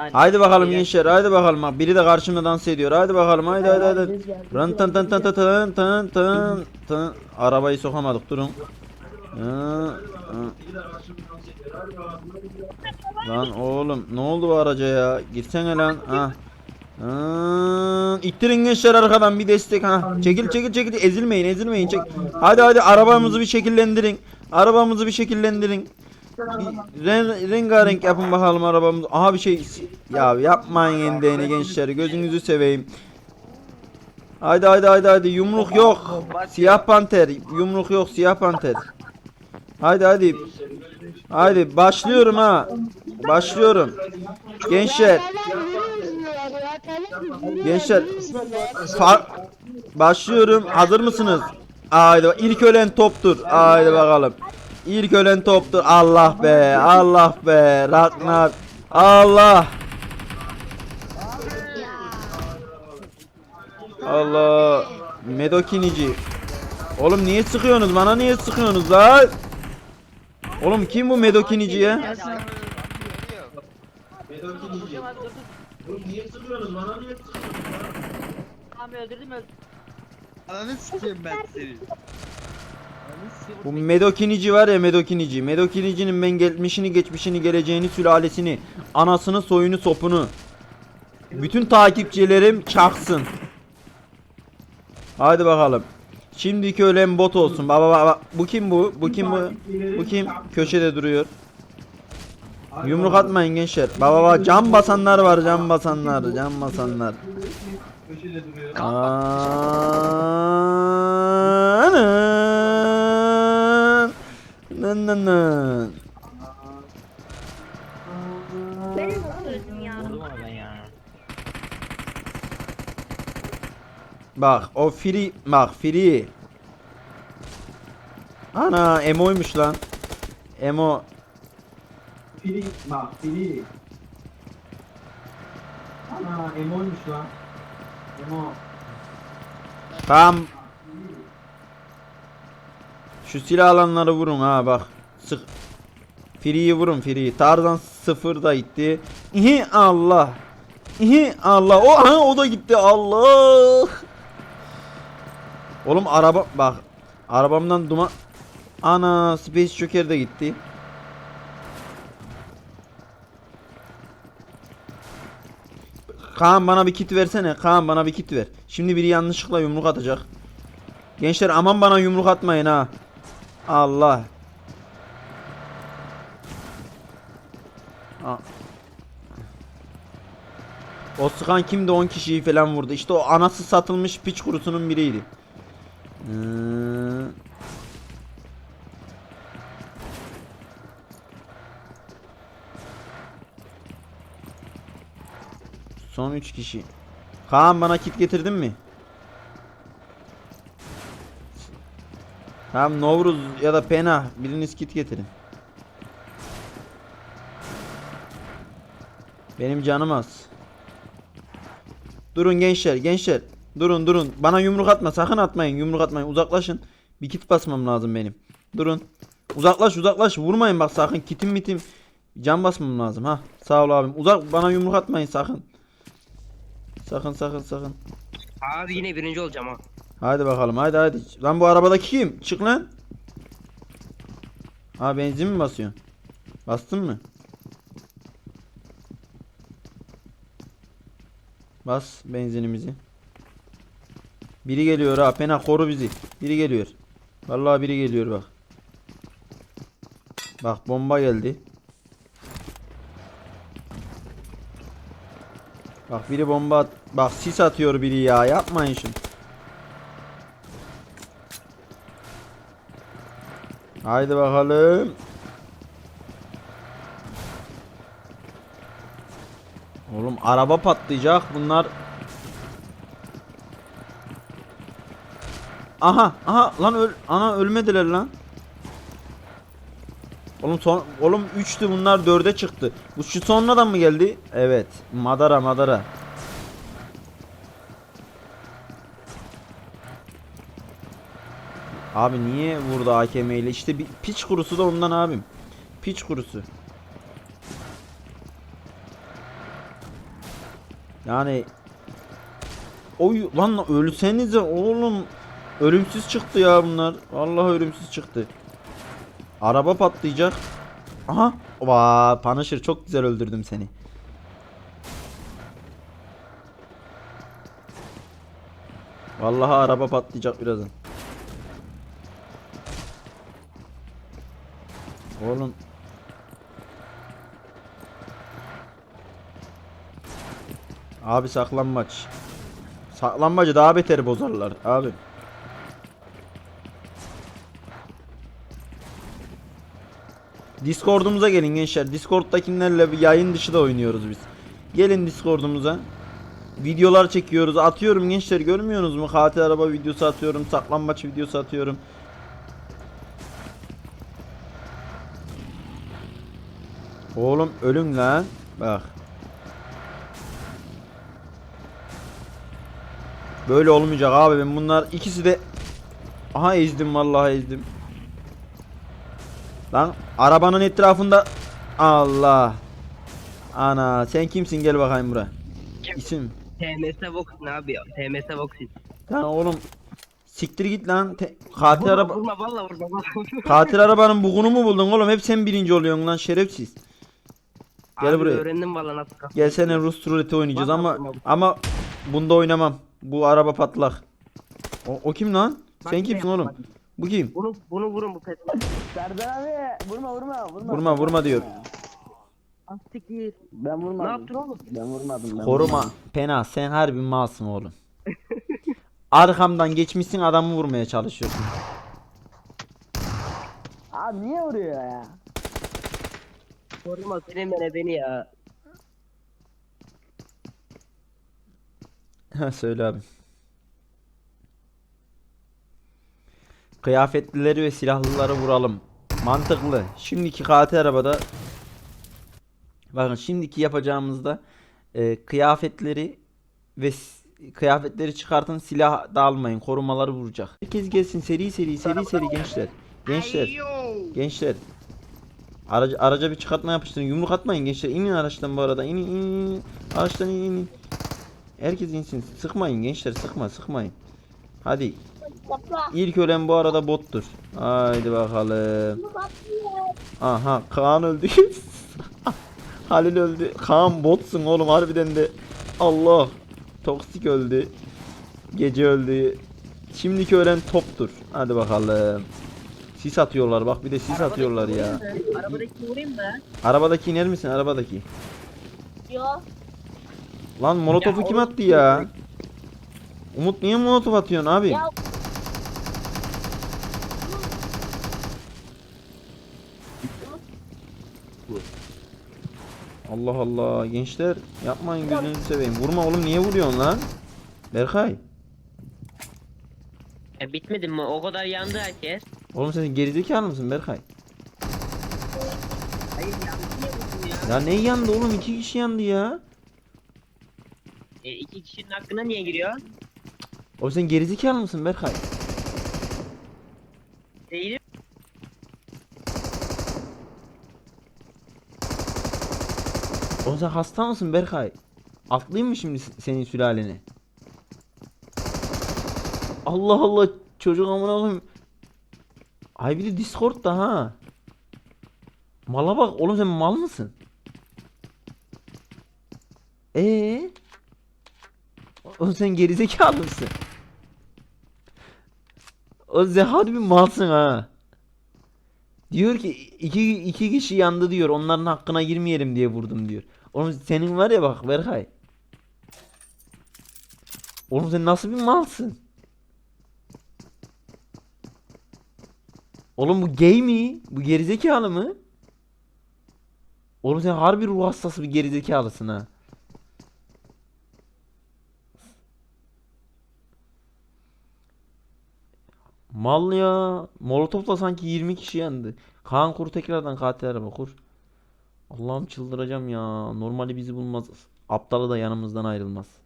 Lan, Haydi bakalım gel. gençler haydi bakalım. Bak biri de karşımda dans ediyor. Haydi bakalım haydi haydi haydi. Rın tın tın tın tın tın tın tın tın. Arabayı sokamadık durun. Hı, hı. Lan oğlum ne oldu bu araca ya? Girsene lan ha. Hı, İttirin gençler arkadan bir destek ha. Çekil çekil çekil. Ezilmeyin ezilmeyin. Çek. Hadi hadi arabamızı bir şekillendirin. Arabamızı bir şekillendirin ren, rengarenk yapın bakalım arabamız. Aha bir şey. Ya yapmayın yendeğini gençler. Gözünüzü seveyim. Haydi haydi haydi haydi yumruk yok. Siyah panter. Yumruk yok siyah panter. Haydi haydi. Haydi başlıyorum ha. Başlıyorum. Gençler. Gençler. Başlıyorum. Hazır mısınız? Haydi ilk ölen toptur. Haydi bakalım. İlk ölen toptur. Allah be. Allah be. Ragnar. Allah. Allah. Medokinici. Oğlum niye sıkıyorsunuz? Bana niye sıkıyorsunuz lan? Oğlum kim bu Medokinici ya? Abi öldürdüm öldürdüm. Ananı sikeyim ben seni. Bu Medokinici var ya Medokinici. Medokinicinin ben gelmişini, geçmişini, geleceğini, sülalesini, anasını, soyunu, sopunu. Bütün takipçilerim çaksın. Haydi bakalım. Şimdiki ölen bot olsun. Baba baba. Bu kim bu? Bu kim bu? Bu kim? Köşede duruyor. Yumruk atmayın gençler. Baba baba cam basanlar var, cam basanlar, cam basanlar. Anan. Nın nın nın. Nasıl ya? Vurdum ben ya. Bak o free bak free. Ana emoymuş lan. Emo Fili bak fili. Ana emoymuş lan. Emo. tam şu silah alanları vurun ha bak. Sık. Free'yi vurun free. Tarzan sıfırda gitti. İhi Allah. İhi Allah. O aha, o da gitti. Allah. Oğlum araba bak. Arabamdan duman Ana Space Joker de gitti. Kaan bana bir kit versene. Kaan bana bir kit ver. Şimdi biri yanlışlıkla yumruk atacak. Gençler aman bana yumruk atmayın ha. Allah. Aa. O sıkan kimdi 10 kişiyi falan vurdu. İşte o anası satılmış piç kurusunun biriydi. Hmm. Son 3 kişi. Kaan bana kit getirdin mi? Tamam Novruz ya da Pena biriniz kit getirin. Benim canım az. Durun gençler gençler. Durun durun. Bana yumruk atma sakın atmayın yumruk atmayın uzaklaşın. Bir kit basmam lazım benim. Durun. Uzaklaş uzaklaş vurmayın bak sakın kitim mitim. Can basmam lazım ha. Sağ ol abim. Uzak bana yumruk atmayın sakın. Sakın sakın sakın. Abi yine birinci olacağım ha. Haydi bakalım haydi haydi. Lan bu arabadaki kim? Çık lan. Ha benzin mi basıyorsun? Bastın mı? Bas benzinimizi. Biri geliyor ha. Pena koru bizi. Biri geliyor. Vallahi biri geliyor bak. Bak bomba geldi. Bak biri bomba at. Bak sis atıyor biri ya. Yapmayın şunu. Haydi bakalım. Oğlum araba patlayacak. Bunlar Aha, aha lan öl ana ölmediler lan. Oğlum son oğlum 3'tü bunlar 4'e çıktı. Bu şu sonradan mı geldi? Evet. Madara Madara. Abi niye vurdu AKM ile? İşte bir piç kurusu da ondan abim. Piç kurusu. Yani Oy lan ölsenize oğlum. Ölümsüz çıktı ya bunlar. Vallahi ölümsüz çıktı. Araba patlayacak. Aha. Vaa Punisher çok güzel öldürdüm seni. Vallahi araba patlayacak birazdan. Oğlum. Abi saklanmaç. Saklanmacı daha beter bozarlar abi. Discord'umuza gelin gençler. Discord'dakilerle bir yayın dışı da oynuyoruz biz. Gelin Discord'umuza. Videolar çekiyoruz. Atıyorum gençler görmüyorsunuz mu? Katil araba videosu atıyorum. Saklanmaç videosu atıyorum. Oğlum ölün lan. Bak. Böyle olmayacak abi ben bunlar ikisi de Aha ezdim vallahi ezdim. Lan arabanın etrafında Allah. Ana sen kimsin gel bakayım buraya. Kim? İsim. TMS Vox'un abi ya. TMS Vox'un. Lan oğlum siktir git lan. Te- katil araba vurma valla vurma katil arabanın bugunu mu buldun oğlum? Hep sen birinci oluyorsun lan şerefsiz. Gel Abi buraya. Öğrendim valla nasıl kalk. Gelsene Rus ruleti oynayacağız ama ama bunda oynamam. Bu araba patlak. O, o kim lan? Bak Sen yine kimsin oğlum? Bu kim? Bunu bunu vurun bu petrol. Serdar abi vurma vurma vurma. Vurma vurma diyor. Astiktir. Ben Ne vurmadım. yaptın oğlum? Ben vurmadım. Ben Koruma. vurmadım. Pena sen harbi malsın oğlum. Arkamdan geçmişsin adamı vurmaya çalışıyorsun. Abi niye vuruyor ya? Koruma senin bana beni ya. Ha söyle abi. Kıyafetlileri ve silahlıları vuralım. Mantıklı. Şimdiki katil arabada Bakın şimdiki yapacağımızda e, kıyafetleri ve kıyafetleri çıkartın silah da almayın korumaları vuracak. Herkes gelsin seri seri seri seri gençler. Gençler. Gençler. Araca, araca bir çıkartma yapıştırın. Yumruk atmayın gençler. İnin araçtan bu arada. İnin inin inin. Araçtan inin inin. Herkes insin. Sıkmayın gençler. Sıkma sıkmayın. Hadi. İlk ölen bu arada bottur. Haydi bakalım. Aha Kaan öldü. Halil öldü. Kaan botsun oğlum harbiden de. Allah. Toksik öldü. Gece öldü. Şimdiki ölen toptur. Hadi bakalım. Sis atıyorlar bak bir de sis atıyorlar ya. Arabadaki vurayım da. Arabadaki iner misin arabadaki? Yo. Lan molotofu Ya kim oğlum, attı ya? Umut niye molotof atıyorsun abi? Ya Allah Allah gençler yapmayın gözünüzü seveyim. Vurma oğlum niye vuruyorsun lan? Berkay. E bitmedi mi? O kadar yandı herkes. Oğlum sen gerizekalı mısın Berkay? Hayır vurdun ya? Ya ne yandı oğlum iki kişi yandı ya. E, iki kişinin hakkına niye giriyor? Oğlum sen gerizekalı mısın Berkay? Değilim. Oğlum sen hasta mısın Berkay? Atlayayım mı şimdi senin sülaleni? Allah Allah çocuk amına koyayım. Ay bir de Discord'da ha. Mala bak oğlum sen mal mısın? Ee? Oğlum sen gerizekalı mısın? Oğlum sen harbi malsın ha. Diyor ki iki, iki kişi yandı diyor. Onların hakkına girmeyelim diye vurdum diyor. Oğlum senin var ya bak Berkay. Oğlum sen nasıl bir malsın? Oğlum bu gay mi? Bu gerizekalı mı? Oğlum sen harbi ruh hastası bir gerizekalısın ha. Mal ya. Molotof'la sanki 20 kişi yandı. Kaan kur tekrardan katil araba kur. Allah'ım çıldıracağım ya. Normali bizi bulmaz. Aptalı da yanımızdan ayrılmaz.